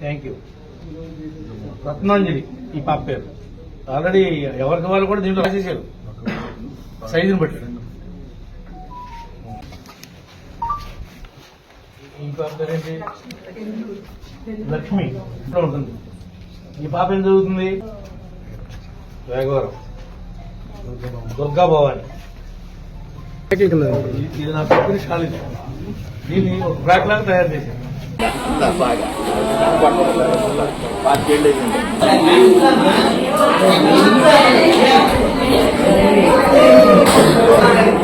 Thank you. Ratnanjali, Ipa already ఎవరికి వాళ్ళు కూడా దీంట్లో రాసేసారు సైజుని బట్టి. ఇంకో పాప పేరేంటి లక్ష్మి. ఇంట్లో ఉంటుంది. ఈ పాప ఏం చదువుతుంది? వేగవరం దుర్గా భవాని. ఇది- ఇది నా పక్కన కాలేజ్. దీన్ని ఒక బ్రాక్ లాగా తయారు చేశాను Thank you.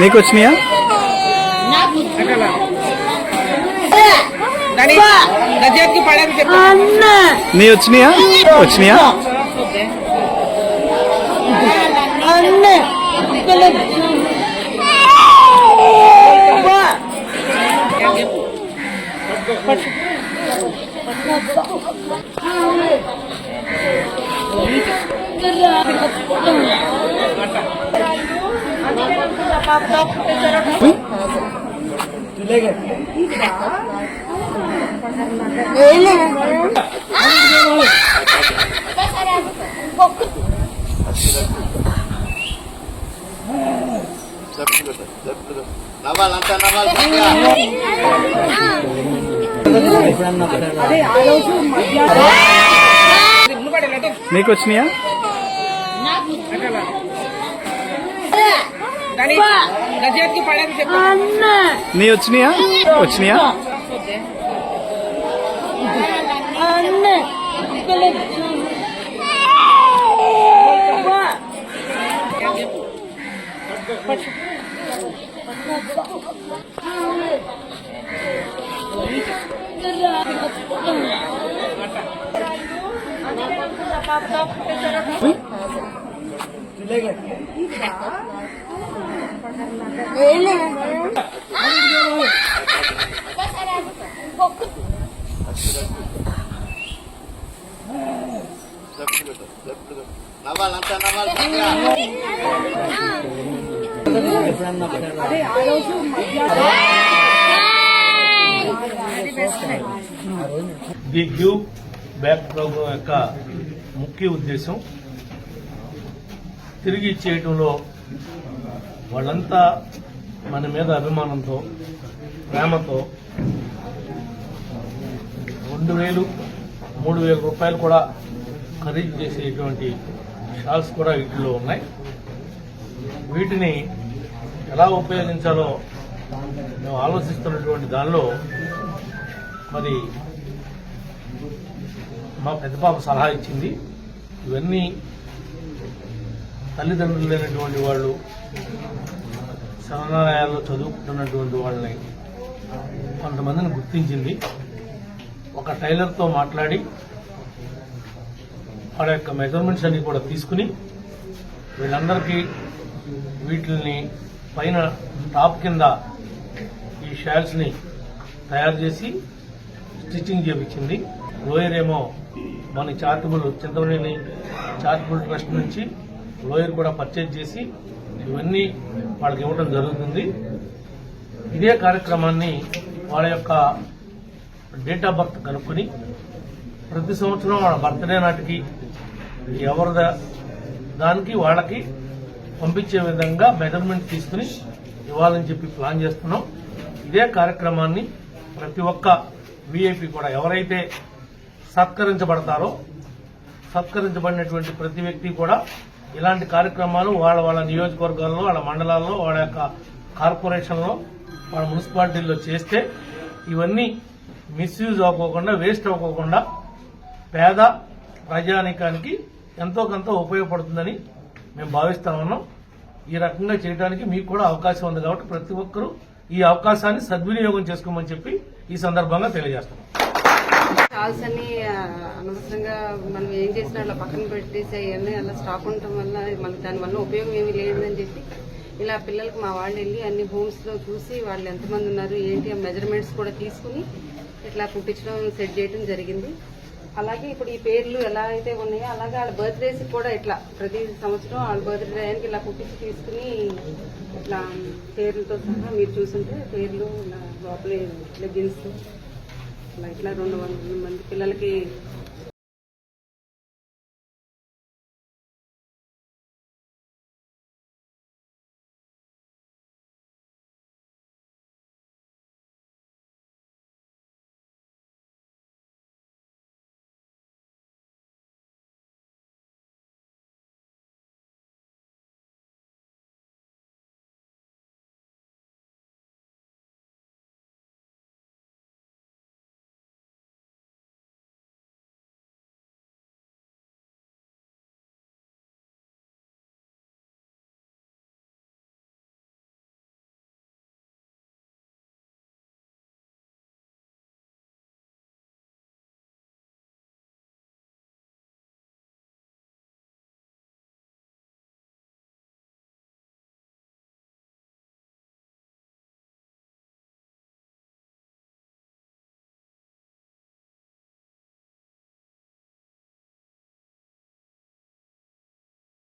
నీకు వచ్చినాయా నీ వచ్చినాయా వచ్చినాయా నవ్వాలంతా నవ్వాలి నీకు వచ్చినాయా నీ వచ్చినాయా వచ్చినాయా నవ్వాలంతా నవ్వాలి ది గివ్ బ్యాక్ ప్రోగ్రాం యొక్క ముఖ్య ఉద్దేశం. తిరిగి ఇచ్చేయడంలో వాళ్ళంతా మన మీద అభిమానంతో ప్రేమతో రెండు వేలు మూడు వేల రూపాయలు కూడా ఖరీదు చేసేటువంటి షాల్స్ కూడా వీటిలో ఉన్నాయి. వీటిని ఎలా ఉపయోగించాలో మేము ఆలోచిస్తున్నటువంటి దానిలో మరి మా పెద్ద పాప సలహా ఇచ్చింది. ఇవన్నీ తల్లిదండ్రులు లేనటువంటి వాళ్ళు శరణాలయాల్లో చదువుకుంటున్నటువంటి వాళ్ళని కొంతమందిని గుర్తించింది. ఒక టైలర్తో మాట్లాడి వాళ్ళ యొక్క మెజర్మెంట్స్ అన్ని కూడా తీసుకుని వీళ్ళందరికీ వీటిని పైన టాప్ కింద ఈ షాల్స్ని తయారు చేసి స్టిచ్చింగ్ చేపించింది. లోయర్ ఏమో మన చార్టబుల్ చింతమనేని చార్టబుల్ ట్రస్ట్ నుంచి లోయర్ కూడా పర్చేజ్ చేసి ఇవన్నీ వాళ్ళకి ఇవ్వడం జరుగుతుంది. ఇదే కార్యక్రమాన్ని వాళ్ళ యొక్క డేట్ ఆఫ్ బర్త్ కనుక్కొని ప్రతి సంవత్సరం వాళ్ళ బర్త్డే నాటికి ఎవరిద దానికి వాళ్ళకి పంపించే విధంగా మెజర్మెంట్ తీసుకుని ఇవ్వాలని చెప్పి ప్లాన్ చేస్తున్నాం. ఇదే కార్యక్రమాన్ని ప్రతి ఒక్క వీఐపీ కూడా ఎవరైతే సత్కరించబడతారో సత్కరించబడినటువంటి ప్రతి వ్యక్తి కూడా ఇలాంటి కార్యక్రమాలు వాళ్ళ వాళ్ళ నియోజకవర్గాల్లో వాళ్ళ మండలాల్లో వాళ్ళ యొక్క కార్పొరేషన్లో వాళ్ళ మున్సిపాలిటీల్లో చేస్తే ఇవన్నీ మిస్యూజ్ అవ్వకుండా వేస్ట్ అవ్వకుండా పేద ప్రజానికానికి ఎంతో కొంత ఉపయోగపడుతుందని మేము భావిస్తా ఉన్నాం. ఈ రకంగా చేయడానికి మీకు కూడా అవకాశం ఉంది కాబట్టి ప్రతి ఒక్కరూ ఈ అవకాశాన్ని సద్వినియోగం చేసుకోమని చెప్పి ఈ సందర్భంగా తెలియజేస్తున్నాం. కాల్స్ అన్ని అనవసరంగా మనం ఏం చేసినా అలా పక్కన పెట్టేసి అవన్నీ అలా స్టాక్ ఉండటం వల్ల మనకి దానివల్ల ఉపయోగం ఏమీ లేదని చెప్పి ఇలా పిల్లలకి మా వాళ్ళు వెళ్ళి అన్ని హోమ్స్లో చూసి వాళ్ళు ఎంతమంది ఉన్నారు ఏంటి ఆ మెజర్మెంట్స్ కూడా తీసుకుని ఇట్లా కుట్టించడం సెట్ చేయడం జరిగింది. అలాగే ఇప్పుడు ఈ పేర్లు ఎలా అయితే ఉన్నాయో అలాగే వాళ్ళ బర్త్డేస్ కూడా ఇట్లా ప్రతి సంవత్సరం వాళ్ళ బర్త్డే టైంకి ఇలా కుట్టించి తీసుకుని ఇట్లా పేర్లతో సహా మీరు చూసుంటే పేర్లు లోపలే లెగ్గిన్స్ అలా ఇట్లా రెండు వందల మంది పిల్లలకి